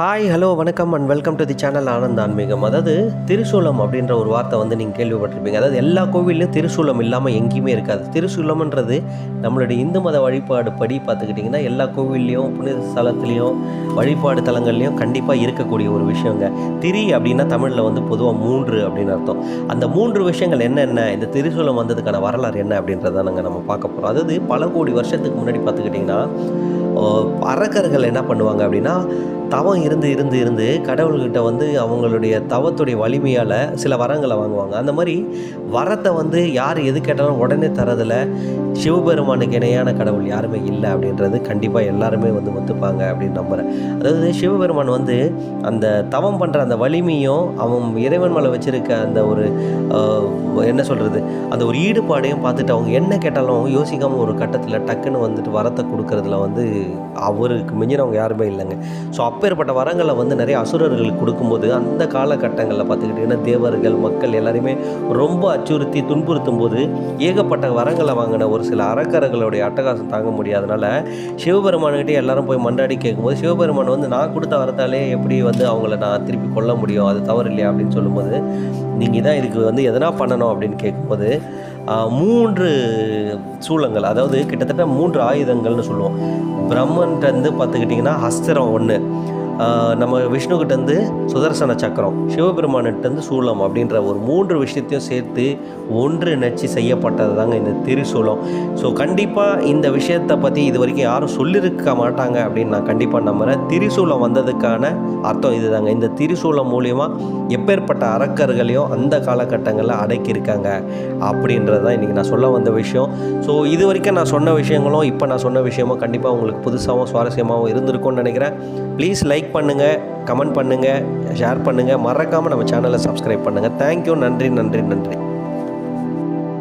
Hi hello வணக்கம் and welcome to the channel Anand ஆன்மீகம் அதாவது திருசூலம் அப்படின்ற ஒரு வார்த்தை வந்து நீங்கள் கேள்விப்பட்டிருப்பீங்க. அதாவது எல்லா கோவில்லையும் திருசூலம் இல்லாமல் எங்கேயுமே இருக்காது. திருசூலம்ன்றது நம்மளுடைய இந்து மத வழிபாடு படி பார்த்துக்கிட்டிங்கன்னா எல்லா கோவில்லையும் புனித ஸ்தலத்துலேயும் வழிபாடு தலங்கள்லையும் கண்டிப்பாக இருக்கக்கூடிய ஒரு விஷயங்க. திரி அப்படின்னா தமிழில் வந்து பொதுவாக மூன்று அப்படின்னு அர்த்தம். அந்த மூன்று விஷயங்கள் என்னென்ன இந்த திருசூலம் வந்ததுக்கான வரலாறு என்ன அப்படின்றத நாங்கள் நம்ம பார்க்க போகிறோம் அதாவது பல கோடி வருஷத்துக்கு முன்னாடி பார்த்துக்கிட்டிங்கன்னா அரக்கர்கள் என்ன பண்ணுவாங்க அப்படின்னா தவம் இருந்து இருந்து இருந்து கடவுள்கிட்ட வந்து அவங்களுடைய தவத்துடைய வலிமையால் சில வரங்களை வாங்குவாங்க. அந்த மாதிரி வரத்தை வந்து யார் எது கேட்டாலும் உடனே தரதில் சிவபெருமானுக்கு இணையான கடவுள் யாருமே இல்லை அப்படின்றது கண்டிப்பாக எல்லாருமே வந்து ஒத்துப்பாங்க அப்படின்னு நம்புகிறேன் அதாவது சிவபெருமான் வந்து அந்த தவம் பண்ணுற அந்த வலிமையும் அவன் இறைவன் மேலே வச்சுருக்க அந்த ஒரு என்ன சொல்கிறது அந்த ஒரு ஈடுபாடையும் பார்த்துட்டு அவங்க என்ன கேட்டாலும் யோசிக்காமல் ஒரு கட்டத்தில் டக்குன்னு வந்துட்டு வரத்தை கொடுக்கறதுல வந்து அவருக்கு மிஞ்சினவங்க யாருமே இல்லைங்க. ஸோ அப்பேற்பட்ட வரங்களை வந்து நிறைய அசுரர்களுக்கு கொடுக்கும்போது அந்த காலகட்டங்களில் பார்த்துக்கிட்டிங்கன்னா தேவர்கள் மக்கள் எல்லாருமே ரொம்ப அச்சுறுத்தி துன்புறுத்தும் போது ஏகப்பட்ட வரங்களை வாங்கின ஒரு சில அறக்கர்களுடைய அட்டகாசம் தாங்க முடியாதனால சிவபெருமானுக்கிட்டே எல்லாரும் போய் மன்றாடி கேட்கும்போது சிவபெருமான் வந்து நான் கொடுத்த வரத்தாலே எப்படி வந்து அவங்கள நான் திருப்பி கொல்ல முடியும்? அது தவறு இல்லையா அப்படின்னு சொல்லும்போது நீங்கள் தான் இதுக்கு வந்து எதனா பண்ணணும்? அப்படின்னு கேட்கும்போது மூன்று சூளங்கள் அதாவது கிட்டத்தட்ட மூன்று ஆயுதங்கள்னு சொல்லுவோம். பிரம்மன்ட்டு பார்த்துக்கிட்டிங்கன்னா அஸ்திரம் ஒன்று நம்ம விஷ்ணுக்கிட்டேருந்து சுதர்சன சக்கரம் சிவபெருமான்கிட்டேருந்து சூலம் அப்படின்ற ஒரு மூன்று விஷயத்தையும் சேர்த்து ஒன்று நச்சு செய்யப்பட்டது தாங்க இந்த திரிசூலம். ஸோ கண்டிப்பாக இந்த விஷயத்தை பற்றி இது வரைக்கும் யாரும் சொல்லியிருக்க மாட்டாங்க அப்படின்னு நான் கண்டிப்பாக நம்புகிறேன் திரிசூலம் வந்ததுக்கான அர்த்தம் இதுதாங்க. இந்த திரிசூலம் மூலியமாக எப்பேற்பட்ட அரக்கர்களையும் அந்த காலகட்டங்களில் அடக்கியிருக்காங்க அப்படின்றது தான் இன்றைக்கி நான் சொல்ல வந்த விஷயம். ஸோ இது வரைக்கும் நான் சொன்ன விஷயங்களும் இப்போ நான் சொன்ன விஷயமும் கண்டிப்பாக உங்களுக்கு புதுசாகவும் சுவாரஸ்யமாகவும் இருந்திருக்கும்னு நினைக்கிறேன். ப்ளீஸ் லைக் லைக் பண்ணுங்கள் கமெண்ட் பண்ணுங்கள் ஷேர் பண்ணுங்கள் மறக்காமல் நம்ம சேனலை சப்ஸ்கிரைப் பண்ணுங்கள் தேங்க்யூ நன்றி நன்றி நன்றி.